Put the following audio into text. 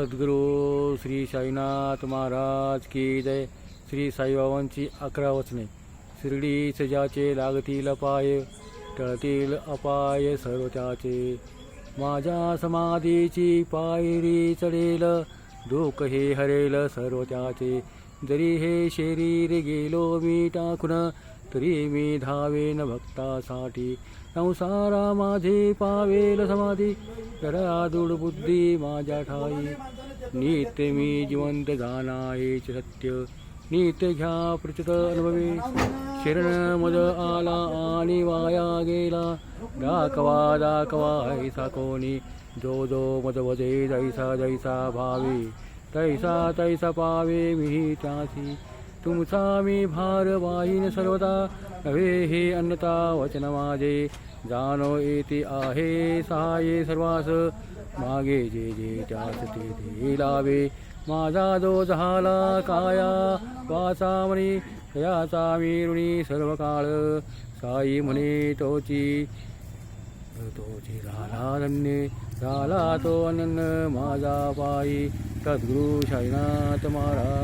सद्गुरू श्री साईनाथ महाराज की जय। श्री साईबाबांची अकरा वचने। शिर्डी सजाचे लागतील पाय टळतील अपाय सर्व त्याचे माझ्या समाधीची पायरी चढेल दुःख हे हरेल सर्व त्याचे जरी हे शरीर गेलो मी टाकून तरी मी धावेन भक्तासाठी संसारा माझे पावेल समाधी। जरा बुद्धी माझ्या ठाई। नीत मी जिवंत जाणा सत्य। नीत घ्या प्रचित अनुभवे। शरण मज आला आणि वाया गेला। दाखवा दाखवा ऐसा कोणी। जो जो मज वजे जैसा जैसा भावे। तैसा तैसा पावे मी त्यासी। तुमचा मी भार वाहीन सर्वदा। नव्हे हे अन्यता वचन माझे जानो येते आहे सहाये सर्वास। मागे जे जे त्यास ते ते लावे। माझा जो झाला काया। वाचा म्हणे याचा मी ऋणी सर्व काळ साई म्हणे तोची। तोची झाला धन्य झाला तो अनन्य। माझा पायी। सद्गुरु साईनाथ महाराज।